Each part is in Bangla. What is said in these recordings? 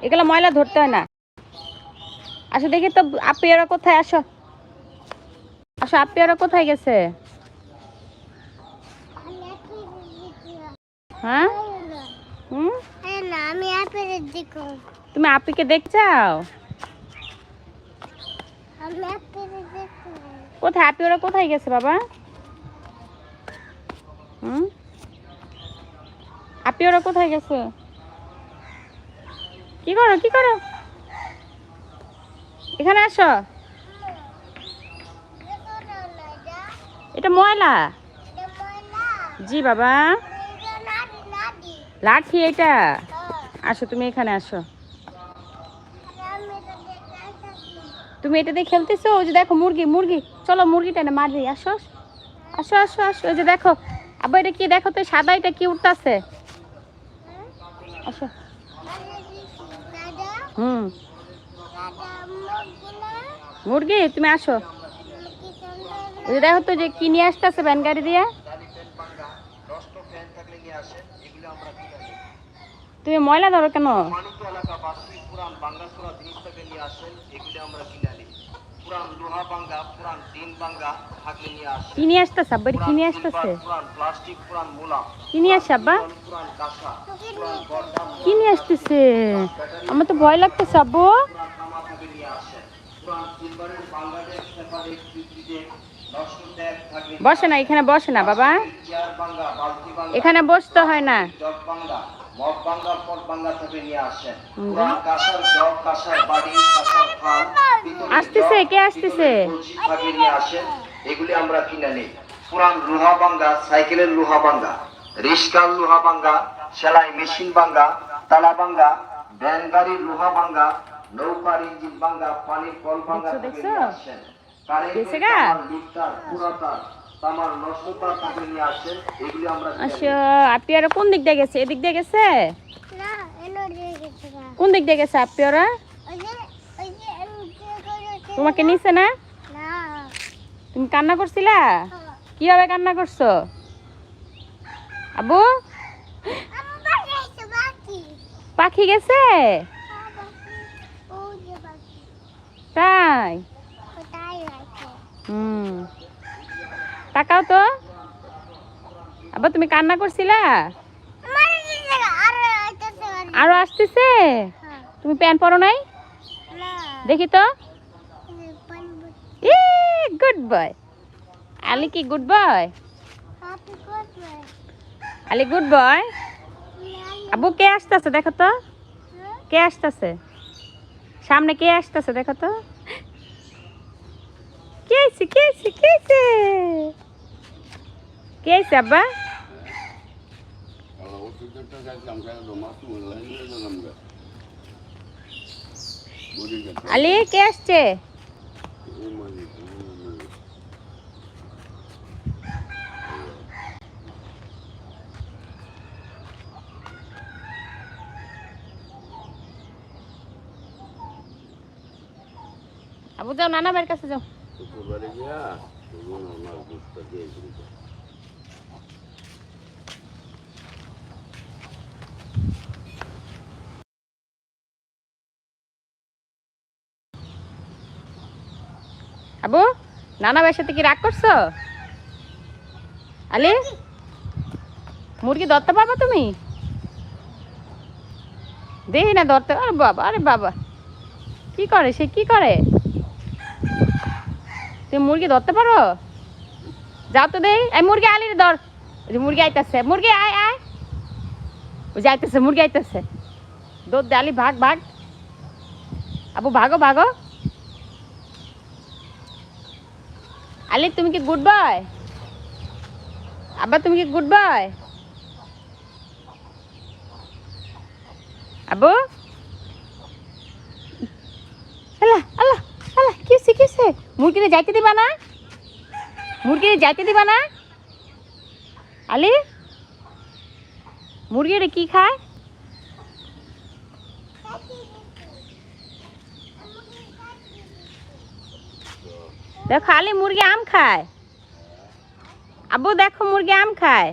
এগুলো ময়লা ধরতে হয় না। আসো দেখি তো, আপি ওরা কোথায়? আসো। আসো, আপি ওরা কোথায় গেছে? হ্যাঁ? আমি তুমি আপিকে দেখছাও কোথায়? আপি ওরা কোথায় গেছে বাবা? হুম? আপি ওরা কোথায় গেছে? কি করো কি করো? এখানে আসো। এটা ময়লা? জি বাবা। লাঠি এটা। আসো, তুমি এখানে আসো। তুমি এটা দিয়ে খেলতেছো? ওই যে দেখো, মুরগি মুরগি। চলো মুরগিটা না মারি আসো আসো আসো আসো। ওই যে দেখো আবার এটা কি দেখো তো, সাদা এটা কি উঠতেছে আসো। হুম। মুরগি, তুমি আসো। দেখো তো যে কি নিয়ে আসতেছে ভ্যান গাড়ি দিয়ে। তুমি ময়লা ধরো কেন মানিক এলাকাবাসী পুরান বাঙ্গাসুরা জিনিসটাকে নিয়ে আসেন এগুলি আমরা কিনে আনি পুরান লোহা বাঙ্গা পুরান টিন নিয়ে আসেন কি নিয়ে আসতেছে আব্বা? কি নিয়ে আসতেছে? পুরান প্লাস্টিক পুরান মুলা কি নিয়ে আসছে আব্বা? পুরান কাঁসা কি নিয়ে আসতেছে? আমার তো ভয় লাগতেছে আব্বু। বসে না এখানে বসে না বাবা। এখানে বসতে হয় না। মগ বাঙ্গা পট বাঙ্গা থেকে নিয়ে আসেন হুম। পুরান জগ কাঁসার বাড়ি কাঁসার থাল আসতেছে, কে আসতেছে? পিতলের নিয়ে আসেন এগুলি আমরা কিনে নিই পুরান লোহা বাঙ্গা সাইকেলের লোহা বাঙ্গা রিস্কার লোহা বাঙ্গা সেলাই মেশিন বাঙ্গা তালা বাঙ্গা ভ্যান গাড়ির লোহা বাঙ্গা নৌকার ইঞ্জিন বাঙ্গা পানির কল বাঙ্গা থেকে? নিয়ে আসেন কারেন্টের পুরাতার আচ্ছা নিই। কোন দিক দিয়ে গেছে? এদিক দিয়ে গেছে? কোন দিক দিয়ে গেছে আপি ওরা? ওই যে ওই যে আমি যে করেছি তোমাকে নিছে না? না। তুমি কান্না করছিলা? কীভাবে কান্না করছ? আবু? পাখি গেছে? হ্যাঁ, তাই? হুম। তাকাও তো। আবার তুমি কান্না করছিলা? আর আসতেছে? তুমি প্যান্ট পরো নাই? দেখি তো। গুড বয় আলি কি good boy Ali good boy Abu কে আসতেছে দেখো তো। কে আসতেছে? সামনে কে আসতেছে দেখো তো। কে আইছে কে আইছে কে আইছে কে আইছে আব্বা? আলি কে আসছে? আবু যাও নানা ভাইয়ের কাছে যাও আবু নানা ভাইয়ের সাথে কি রাগ করছ? আলি, মুরগি ধরতে পারবা তুমি? দেখি না ধরতে, আরে বাবা আরে বাবা। কি করে, সে কি করে? তুমি মুরগি ধরতে পারো? যাও তো দেই এই মুরগি আলি ধর। মুরগি আইতেছে, মুরগি আয় আয়। ওই যে আইতেছে, মুরগি আইতেছে। দৌড় দে আলি, ভাগ ভাগ। আবু, ভাগো ভাগো। আলি, তুমি কি গুড বয়? আব্বা, তুমি কি গুড বয়? আবু আল্লাহ আল্লাহ আল্লাহ, কি হয়েছে কি হয়েছে মুরগিরে যাইতে দিবা না? মুরগিরে যাইতে দিবা না? আলি, মুরগিরে কি খায়? দেখো আলি মুরগি আম খায়। আবু দেখো মুরগি আম খায়।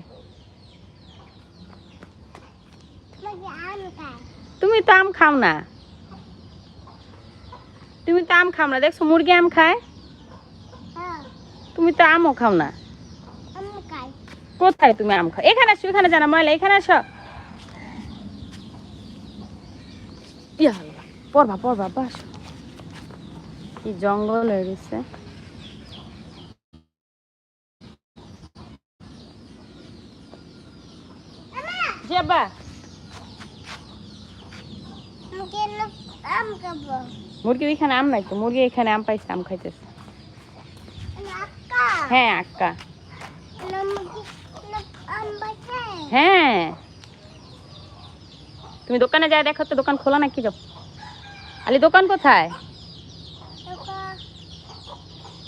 তুমি তো আম খাও না। তুমি তো আম খাও না দেখছ মুরগি আম খায়? হ্যাঁ। তুমি তো আমও খাও না। কোথায় তুমি আম খাও? এখানে আসো এখানে জানা ময়লা এখানে আসো। ইয়া পড়বা পড়বা বাস কি জঙ্গল হয়ে গেছে। যাবা? আমি কেন আম নাই তো মুরগি এখানে আম পাইছে আম খাইতেছে। হ্যাঁ আক্কা। হ্যাঁ। তুমি দোকানে যাই দেখো তো দোকান খোলা নাকি যাও আলি দোকান কোথায়?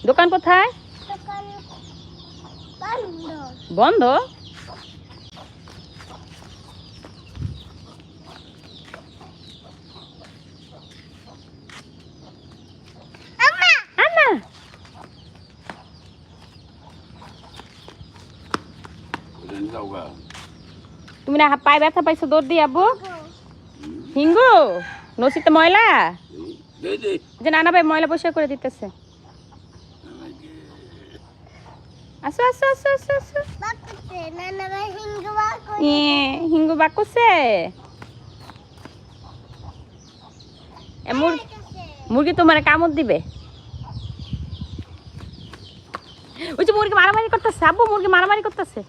দোকান। কোথায়? বন্ধ বন্ধ আম্মা আম্মা তুমি না, পায়ে ব্যথা পাইছো, দৌড় দিয়ে আব্বু। হিঙ্গু, নসিতে ময়লা? যে নানা ভাই ময়লা পরিষ্কার করে দিতেছে। আসো আসো হিঙ্গু বাকুছে। মুরগি তোমার কামড় দিবে। ওই মুরগি মারামারি করতেছে, আব্বু, মুরগি মারামারি করতেছে।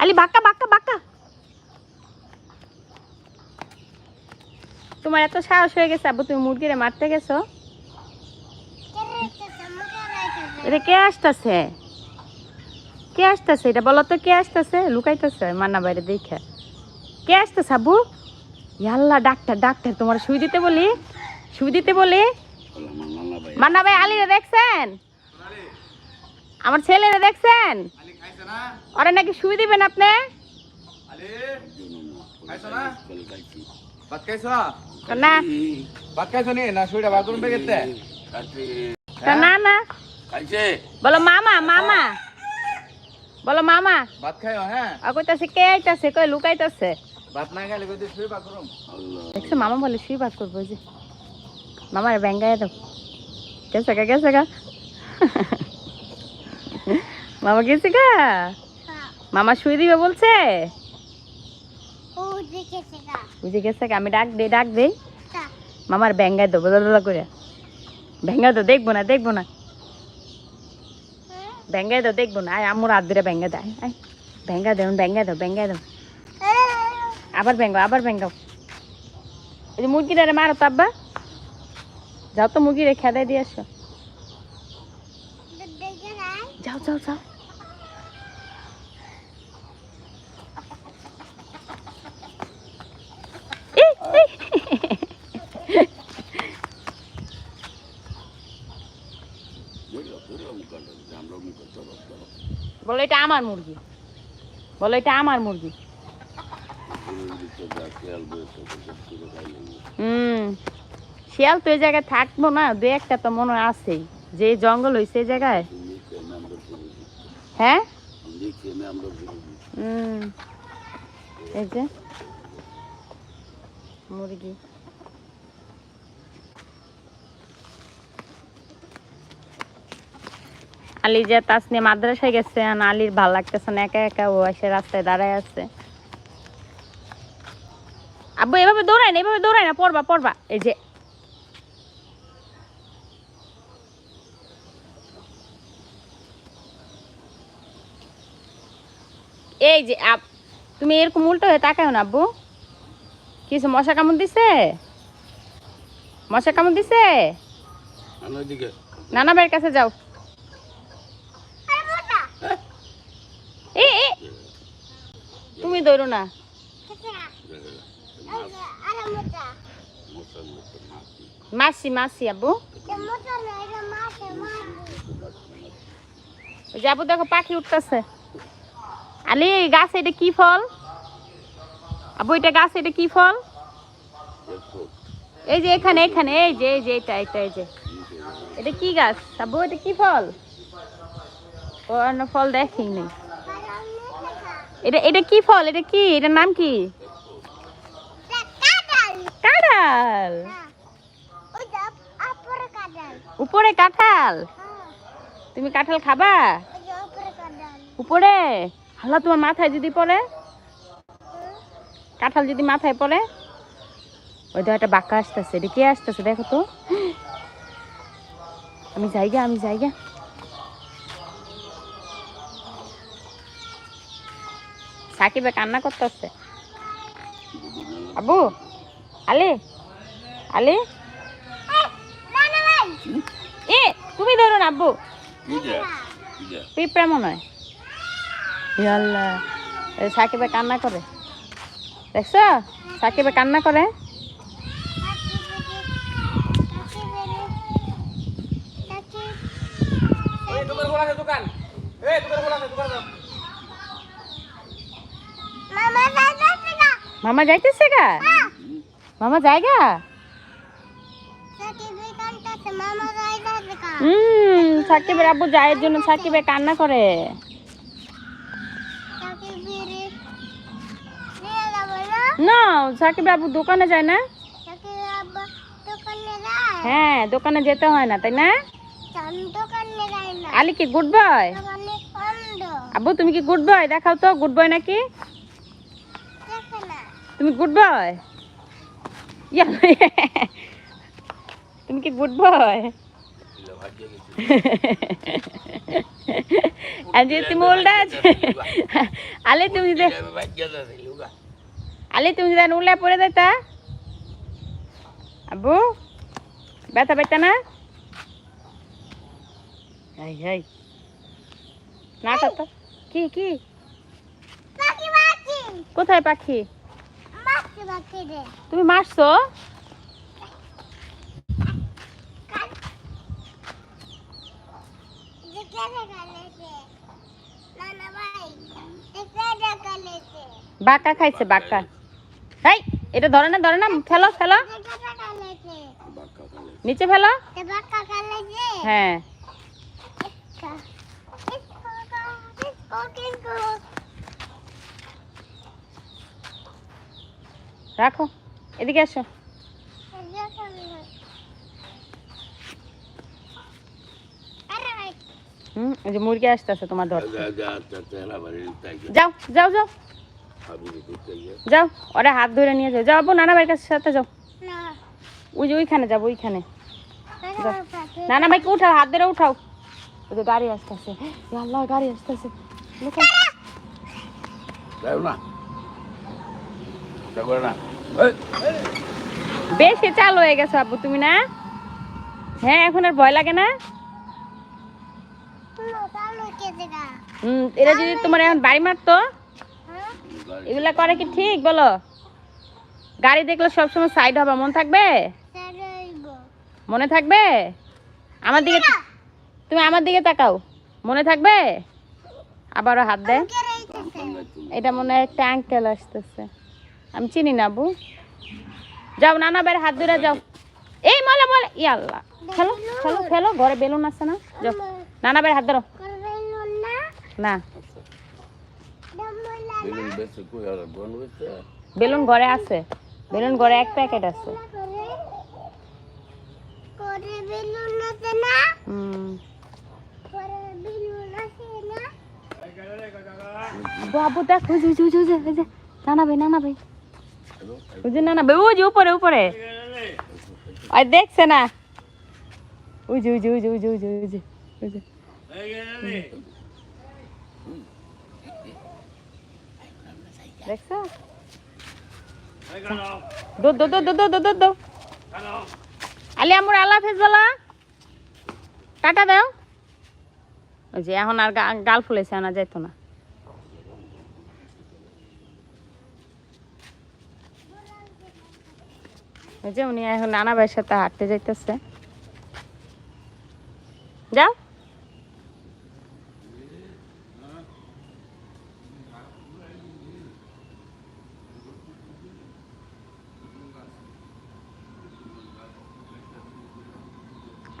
আলি বাক্কা বাক্কা বাক্কা তোমার এত সাহস হয়ে গেছে, আব্বু, তুমি মুরগিরে মারতে গেছো? এটা কে আসতেছে? কে আসতেছে? এটা বলো তো, কে আসতেছে? লুকাইতেছে মান্না বাইরে দেখে। কে আসতেছে, আব্বু? ইয়াল্লা ডাক্তার ডাক্তার, তোমার সুই দিতে বলি? সুই দিতে বলি? মান্না ভাই, আলিরে দেখছেন? আমার ছেলেরে দেখছেন? ওরা নাকি সুই দিবেন আপনি? ভাত খাইছ? না। ভাত খাইছ নি? না বলো মামা মামা। বলো মামা। ভাত খাইও হ্যাঁ। আর কইতাছে কে আইতাছে? কই লুকাইতাছে? ভাত না খাইলে কইতে শুই বার করুম দেখছ মামা বলে শুই বাদ করব যে। মামার ব্যাঙ্গায় দাও। গেছে গা গেছে গা। মামা গেছে গা? মামা শুই দিবে বলছে? বুঝে গেছে আমি ডাক দে ডাক দেই। তা। মামার ব্যাঙ্গায় দেবো দাদা করে। ভেঙ্গা তো দেখব না দেখব না। ব্যাঙ্গায় দাও দেখব না। আয় আমার হাত ধরে ব্যাঙ্গা দেয়। আয় ব্যাঙ্গা দেও ব্যাঙ্গা দাও ব্যাঙ্গা দাও আবার ব্যাঙ্গো আবার ব্যাঙ্গাও। এই যে মুরগিটারে মারো তো আব্বা। যাও তো মুরগিরে খেদাই দিয়ে আসো। যাও যাও যাও। এটা আমার মুরগি। বলো, এটা আমার মুরগি। হুম, শিয়াল তো এই জায়গায় থাকব না, দু একটা তো মনে আছেই। যে জঙ্গল হয়েছে এই জায়গায়। হ্যাঁ? হুম, এই যে। মুরগি। আলি যে তাস নিয়ে মাদ্রাসায় গেছে আর আলির ভালো লাগতেছে না একা একা ও এসে রাস্তায় দাঁড়ায় আছে। আব্বু এভাবে দৌড়ায় না এভাবে দৌড়ায় না পড়বা পড়বা। এই যে। এই যে আপ তুমি এরকম উল্টো হয়ে তাকাও না আব্বু। কিছু মশা কামড় দিছে? মশা কামড় দিছে? না নানা ভাইয়ের কাছে যাও এ এ তুমি দৌড়ো না? মাসি মাসি আব্বু। এটা মোটা না এটা মাছে মাছ ওই যে আব্বু দেখো, পাখি উঠতেছে। আলি গাছ এটা কি ফল? আব্বু, এটা গাছ এটা কি ফল? এই যে এখানে এখানে, এই যে এই যে এটা এটা এই যে। এটা কি গাছ? আব্বু, এটা কি ফল? ও, অন্য ফল দেখি নেই এটা এটা কি ফল? এটা কি? এটার নাম কি? কাঁঠাল। উপরে কাঁঠাল? তুমি কাঁঠাল খাবা? উপরে? হালা তোমার মাথায় যদি পড়ে? কাঁঠাল যদি মাথায় পড়ে? ওই তো একটা বাঁকা আসতেছে। এটা কে আসতেছে দেখো তো? আমি যাইগা আমি যাইগা সাকিবে কান্না করতে আসছে আবু আলে আলে। এ তুমি ধরুন আব্বু। তুই মনে হয়। সাকিবে কান্না করে। দেখছ? সাকিবে কান্না করে। দোকান। দোকান মামা যাইতেছে গা? মামা জায়গা সাকিবে হুম সাকিবের আব্বু যায়ের জন্য সাকিবে কান্না করে। সাকিবে না, সাকিবের আব্বু দোকানে যায় না? সাকিবে হ্যাঁ দোকানে যেতে হয় না, তাই না? আলি কি গুড বয়? আব্বু, তুমি কি গুড বয়? দেখাও তো, গুড বয় নাকি? তুমি গুড বয় ইয়া তুমি কি গুড বয় આજે তুমি ওল্ডা છે তুমি તમે જે তুমি તમે જે ઓલા પોરે દેતા আব্বু ব্যথা পেতা না? হাই হাই। না কি কি? কোথায় পাখি? তুমি মারছো? বাঁকা খাইছে, বাঁকা। এই, এটা ধরে না ধরে না, ফেলো ফেলো। নিচে ফেলো। হ্যাঁ। রাখো, এদিকে আসো হুম, এই যে মুরগি আসতেছে তোমার ধরতে যাও যাও যাও। যাও, ওরা হাত ধরে নিয়ে যাও। আব্বু নানা ভাইয়ের কাছে সাথে যাও। ওই যে ওইখানে যাব, ওইখানে। নানা ভাইকে উঠাও, হাত ধরে উঠাও। ওই যে গাড়ি আসতেছে। আল্লাহ, গাড়ি আসতেছে। লুকাও। বেশি চালু হয়ে গেছো আব্বু তুমি না? হ্যাঁ এখন আর ভয় লাগে না? হুম এরা যদি তোমার এখন বাড়ি মারতো এগুলা করে কি ঠিক বলো? গাড়ি দেখলে সবসময় সাইড হবে মন থাকবে? মনে থাকবে? আমার দিকে তুমি আমার দিকে তাকাও মনে থাকবে? আবারও হাত দেয় এটা মনে হয় একটা আঙ্কেল আসতেছে। আমি চিনি না আবু যাও, নানা বাইরে হাত ধরে যাও। এই, মলে মলে। ই আল্লাহ। খেলো খেলো খেলো। ঘরে বেলুন আছে না? যাও। নানা বাইরে হাত ধরো। না। বেলুন ঘরে আছে। বেলুন ঘরে এক প্যাকেট আছে। বাবু দেখ নানা ভাই নানা ভাই। বুঝে না না ওই যে উপরে উপরে। আর দেখছে না ওই যে ওই যে ওই যে, ওই দো দো দো টাটা দাও। যে, এখন আর গাল ফুলেছে আনা যাইতো না। ওই যে উনি এখন নানা ভাইয়ের সাথে হাঁটতে যাইতেছে। যাও।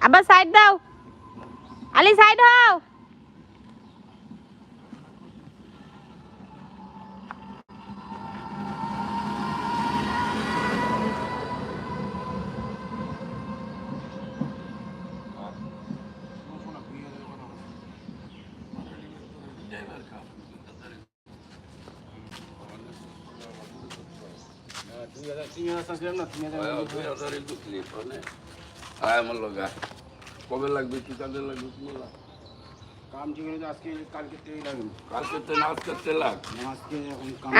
আবার সাইড দাও। আলি সাইড হও দুই হাজার তিন হাজার চাচ্ছিলাম না তিন হাজার ওই দুই হাজারই ঢুকলি ফোনে আয় আমার লগা কবে লাগবে কি কাজে লাগবে আজকে কালকে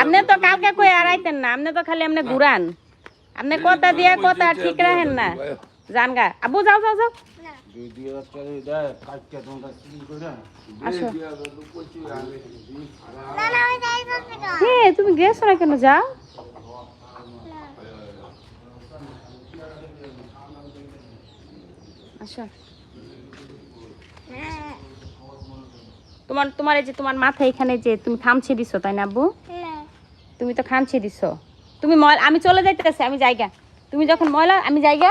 আপনি তো কই আড়াইতেন না আপনি তো খালি আপনি ঘুরান। আপনি কথা দিয়ে কথা ঠিক রাখেন না। জান গা। আবু যাও যাও যাও। তোমার তুমি গেছো না কেন? যাও। হ্যাঁ তোমার তোমার এই যে তোমার মাথা এখানে যে তুমি খামছে দিছো তাই না আব্বু? তুমি তো খামছে দিছো। তুমি ময়লা আমি চলে যাইতেছি আমি জায়গা। তুমি যখন ময়লা আমি জায়গা?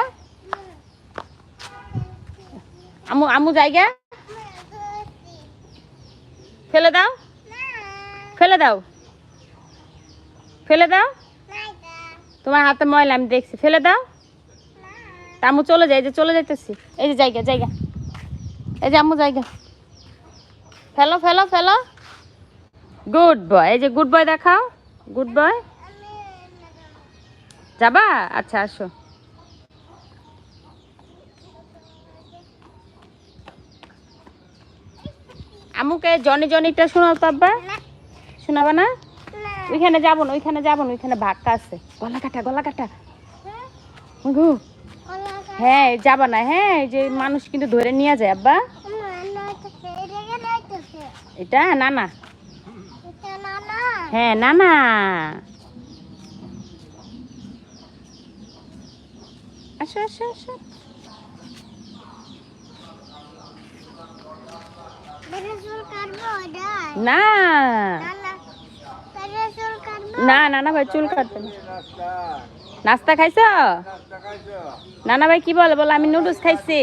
আমু আমু জায়গা? ফেলে দাও। ফেলে দাও। ফেলে দাও। তোমার হাতে ময়লা আমি দেখছি। ফেলে দাও। আম্মু চলে যাই যে চলে যাইতেছি। এই যে জায়গা জায়গা। এই যে আম্মু জায়গা। ফেলো ফেলো ফেলো। গুড বয় এই যে গুড বয় দেখাও। গুড বয় যাবা? আচ্ছা আসো। আমুকে জনি জনিটা শোনাও তো আব্বা। শোনাবা না? ওইখানে যাব না ওইখানে যাব না ওইখানে ভাগটা আছে। গলা কাটা গলা কাটা। ওগো, হ্যাঁ যাবা না হ্যাঁ এই যে মানুষ কিন্তু ধরে নিয়ে যায় আব্বা। এটা না না হ্যাঁ না না আসো আসো আসো। না। না না না ভাই চুল কাটতে না। নাস্তা খাইছো? নানা ভাই কি বলে? বলে আমি নুডলস খাইছি।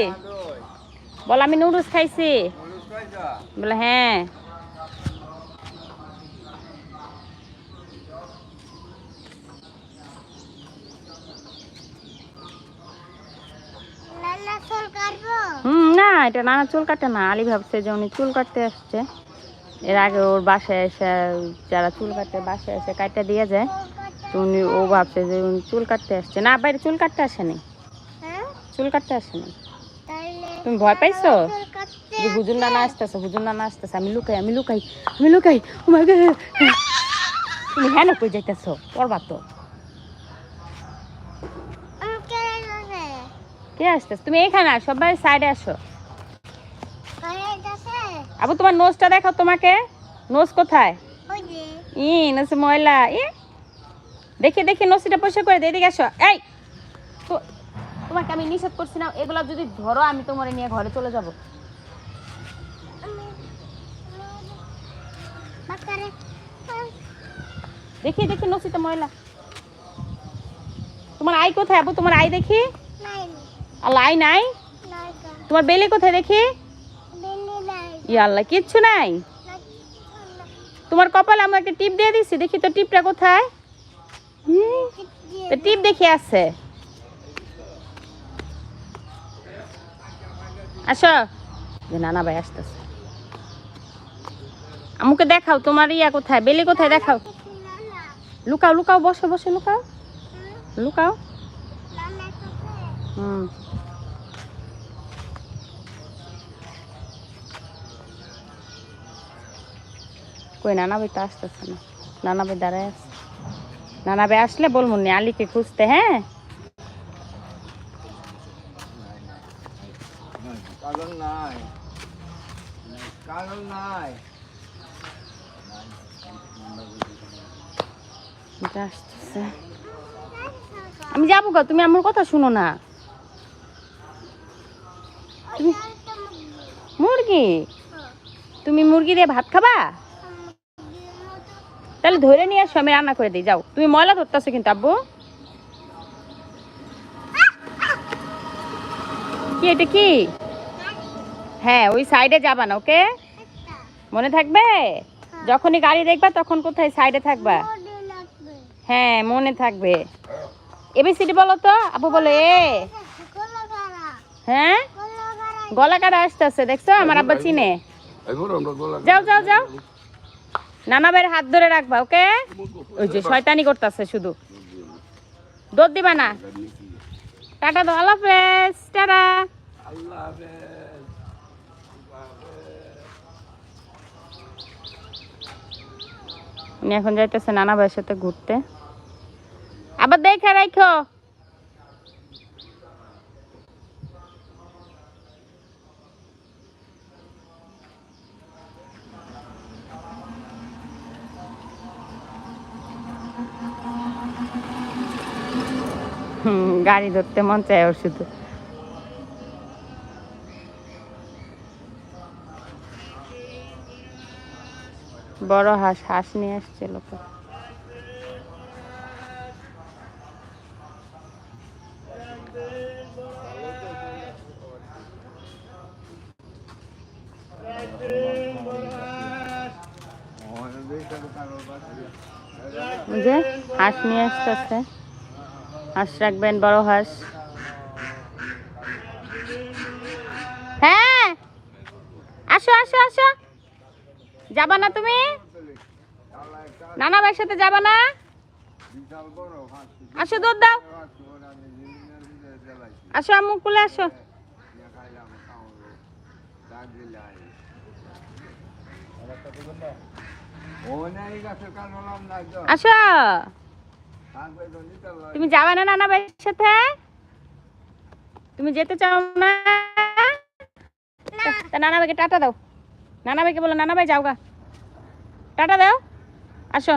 বলে আমি নুডলস খাইছি। বলে হ্যাঁ। হুম না এটা নানা চুল কাটে না। আলী ভাবছে যে উনি চুল কাটতে আসছে। এর আগে ওর বাসায় এসে যারা চুল কাটতে বাসায় এসে কাটতে দিয়ে যায়। তো উনি ও ভাবছে যে উনি চুল কাটতে আসছে। না বাইরে চুল কাটতে আসেনি। চুল কাটতে আসেনি। তুমি ভয় পাইছো? যে হুজুর নানা আসতেছে হুজুর নানা আসতেছে। আমি লুকাই আমি লুকাই আমি লুকাই। গড তুমি হ্যাঁ কই যাইতেছো? পড়বা তো। কে আসতেছে? তুমি এখানে আসো সবাই সাইডে আসো। আবু তোমার নোজটা দেখাও তোমাকে। নোজ কোথায়? ই নোজ ময়লা। ই দেখি দেখি নসিটা পয়সা করে দে এদিকে আসো। এই! তো- তোমাকে আমি নিষেধ করছি না, এগুলো যদি ধরো, আমি তোমার নিয়ে ঘরে চলে যাব। দেখি দেখি নসিটা ময়লা। তোমার আই কোথায় আবু? তোমার আই দেখি? আল্লাহ আই নাই? তোমার বেলে কোথায় দেখি? আল্লাহ, কিচ্ছু নাই। তোমার কপালে আমি একটা টিপ দিয়ে দিছি, দেখি তো টিপটা কোথায়? টিপ দেখি আছে। আসো। নানা ভাই আসতেছে। আমাকে দেখাও, তোমার ইয়া কোথায়? বেলি কোথায় দেখাও। লুকাও লুকাও, বসে বসে, লুকাও। লুকাও। হুম। কই, নানা ভাই তো আসতেছে না। নানা ভাই দাঁড়ায় আছে। নানা ভাই আসলে বলব নি আলীকে খুঁজতে হ্যাঁ? আমি যাব গো তুমি আমার কথা শুনো না। মুরগি? তুমি মুরগি দিয়ে ভাত খাবা? তাহলে ধরে নিয়ে আসো আমি রান্না করে দিই যাও। তুমি ময়লা ধরতেছো কিন্তু আব্বু। কি এটা কি? হ্যাঁ ওই সাইডে যাবা না ওকে? মনে থাকবে? যখনই গাড়ি দেখবা তখন কোথায় সাইডে থাকবা? হ্যাঁ মনে থাকবে। এবিসিডি বলো তো আপু বলো এ হ্যাঁ? গলা কাটা আসতেছে দেখছ? আমার আব্বা চিনে। এখন আমরা গোলা যাও যাও যাও। নানা ভাইয়ের হাত ধরে রাখবা, ওকে? ওই যে শয়তানি করতেছে শুধু। দৌড় দিবা না। টাটা দাও, আল্লাহ হাফেজ, টাটা। এখন যাইতেছে নানা ভাইয়ের সাথে ঘুরতে। আবার দেখে রাখো গাড়ি ধরতে মন চায় ওর শুধু। বড় হাঁস হাঁস নিয়ে আসছে লোকে। যে হাঁস নিয়ে আসতেছে। হাঁস রাখবেন, বড় হাঁস। হ্যাঁ আসো আসো আসো। যাবা না তুমি? নানা ভাইয়ের সাথে যাবা না? আসো, দুধ দাও। আসো, আম্মু, কুলে আসো। আসো। তুমি যাবে না নানা ভাইয়ের সাথে? তুমি যেতে চাও না? নানা ভাইকে টাটা দাও। নানা ভাইকে বলো, নানা ভাই, যাও গা। টাটা দাও। আসো।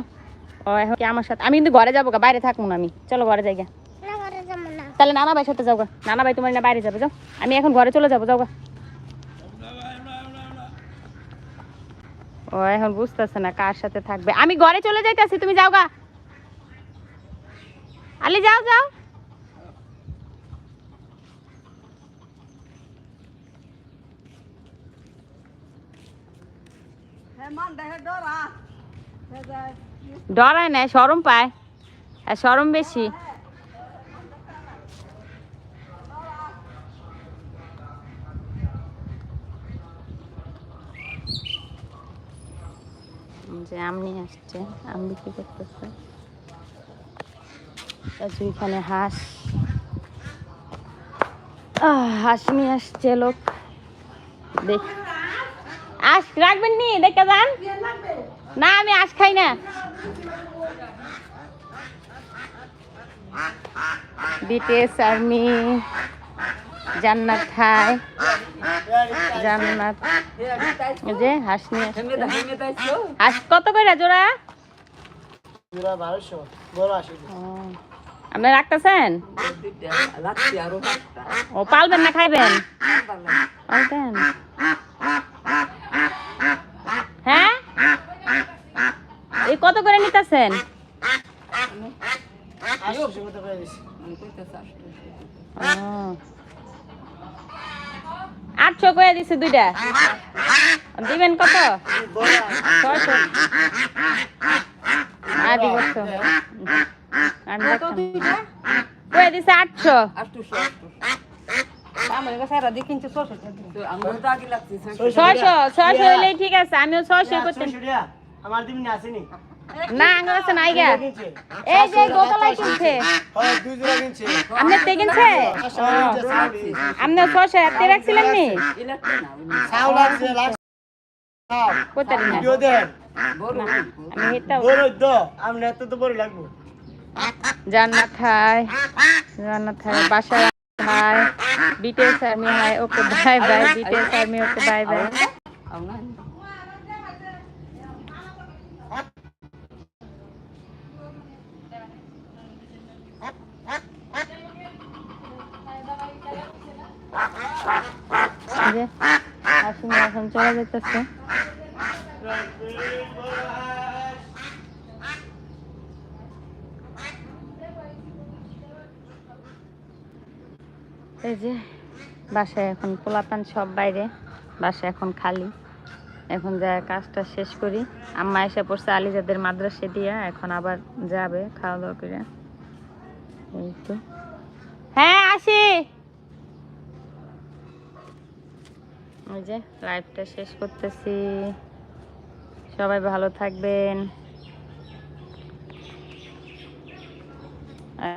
কি আমার সাথে? আমি কিন্তু ঘরে যাব গা, বাইরে থাকব না আমি। চলো ঘরে যাই গা। তাহলে নানা ভাই সাথে যাও গা। নানা ভাই তোমার না বাইরে যাবে, যাও। আমি এখন ঘরে চলে যাব, যাও গা। ও, এখন বুঝতেছে না কার সাথে থাকবে। আমি ঘরে চলে যাইতেছি, তুমি যাও গা। আলি, যাও যাও। ডরায় না, সরম পায়। আর সরম বেশি। যে আসছে, আম বিক্রি করতেছে? এখানে হাঁস হাঁস নিয়ে আসছে লোক দেখ আস রাখবেন নি দেখে যান না আমি আঁশ খাই না বিটিএস আর্মি জান্নাত খায় জান্নাত যে হাঁস নিয়ে হাঁস কত করে জোড়া ও, আপনি রাখতেছেন? ও, পালবেন না, খাইবেন? পালবেন। হ্যাঁ? এই কত করে নিতেছেন? আটশো করে দিছে দুইটা। দিবেন কত? ছয়শো। কয়ে দিছে আটশো। ছয়শো ছয়শো হইলেই ঠিক আছে আমিও ছয়শো করতেন আমার দিন আসেনি। না আঙ্গুর আছে নাই গা। এই যে গোতলায় কিনছে। হ্যাঁ আপনি তে কিনছে? আপনি এতে রাখছিলেন নি? কোথায় আমি হেটাও এত তো বড় লাগবো। জান্নাত খায় জান্নাত খায় বাসায় খায় বিটেলস আর্মি হয় okay bye bye beetles army okay bye bye এখন চলে যেতেছে। এই যে, বাসায় এখন পোলাপান সব বাইরে, বাসা এখন খালি। এখন যা কাজটা শেষ করি, আম্মা এসে পড়ছে আলিজাদের মাদ্রাসে দিয়া, এখন আবার যাবে খাওয়া দাওয়া করে। এই তো। হ্যাঁ আসি। ওই যে লাইভটা শেষ করতেছি। সবাই ভালো থাকবেন।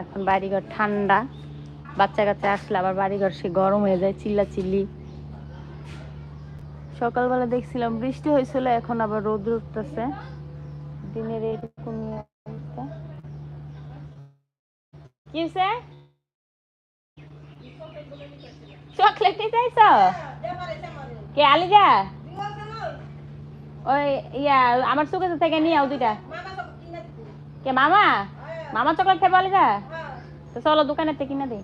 এখন বাড়িঘর ঠান্ডা। বাচ্চা কাচ্চা আসলে আবার বাড়িঘর সে গরম হয়ে যায় চিল্লা চিল্লি সকালবেলা দেখছিলাম বৃষ্টি হয়েছিল, এখন আবার রোদ উঠতেছে। দিনের চকলেট কে ওই ইয়া, আমার চোখে থেকে নিয়ে দুইটা। কে, মামা? মামা চকলেট খাইবো, আলিজা? তো চলো দোকানের থেকে কিনে দিই।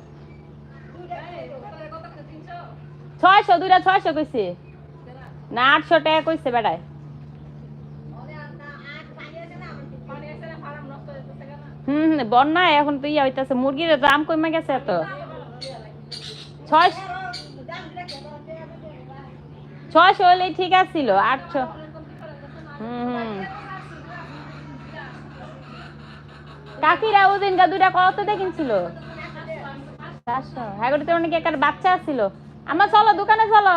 ছয়শো, দুইটা ছয়শো কইছে। না, আটশো টাকা কইছে বেড়ায় হুম বন্যায় এখন তো ইয়া হইতাছে, মুরগির দাম কমে গেছে এত। ছয় ছয়শো হলেই ঠিক আছিল, আটশো। হুম হুম। কাকিরা ওদিন গা দুইটা কত দেখিনছিল? চারশো। হ্যাঁ অনেক একার বাচ্চা ছিল আমার চলো, দোকানে চলো।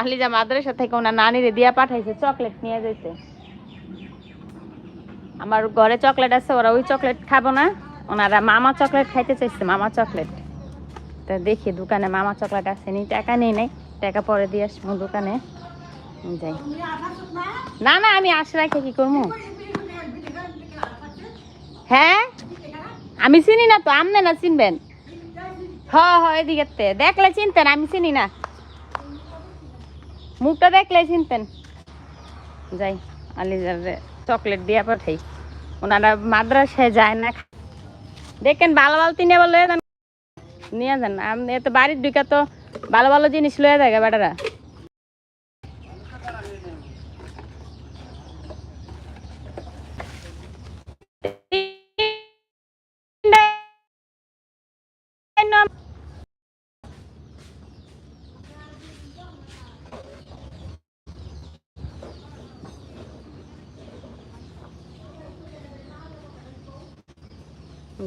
আলিজা মাদ্রাসা থেকে ওনার নানিরে দিয়া পাঠাইছে, চকলেট নিয়ে যেতে আমার ঘরে চকলেট আছে, ওরা ওই চকলেট খাব না। ওনারা মামা চকলেট খাইতে চাইছে, মামা চকলেট। তা দেখি দোকানে মামা চকলেট আছে নি, টাকা নেই নাই, টাকা পরে দিয়ে আসব দোকানে। যাই। না না, আমি আশে রাখে কি করব? হ্যাঁ? আমি চিনি না তো, আমনে না চিনবেন? হ হ এদিকে দেখলে চিনতেন, আমি চিনি না। মুখটা দেখলে চিনতেন। যাই আলিজার চকলেট দিয়া পাঠাই। ওনারা মাদ্রাসায় যায় না। দেখেন, ভালো ভালো তিনে বলে নিয়ে যান আপনি তো বাড়ির ঢুকা তো ভালো ভালো জিনিস লয়ে যায় বেটারা।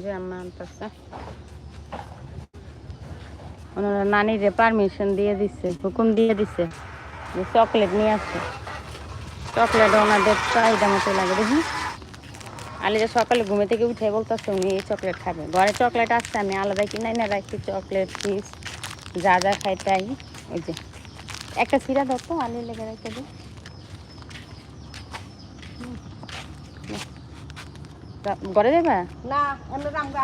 যে আনতেছে ওনারা নানিরে পারমিশন দিয়ে দিছে, হুকুম দিয়ে দিছে যে চকলেট নিয়ে আসছে চকলেট ওনাদের চাহিদা মতো লাগে দেখি আলিজা সকালে ঘুমে থেকে উঠে বলতেছে, উনি এই চকলেট খাবে। ঘরে চকলেট আসছে আমি আলাদা কিনাই না রাখি চকলেট চিপস যা যা খাই তাই। ওই যে, একটা সিরা দাও তো আলি লেগে রেখে দিই ঘরে দেবা না এমনি রাঙ্গা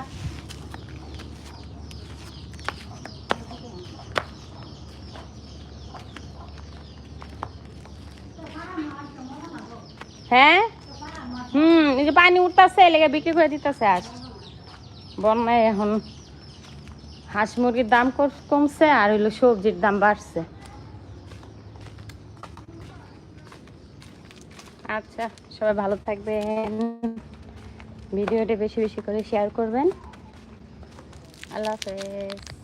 হ্যাঁ? হুম এই যে পানি উঠতেছে লেগে বিক্রি করে দিতেছে আজ। বন্যায় এখন হাঁস মুরগির দাম কমছে আর হইল সবজির দাম বাড়ছে। আচ্ছা সবাই ভালো থাকবেন। ভিডিওটা বেশি বেশি করে শেয়ার করবেন। আল্লাহ হাফেজ।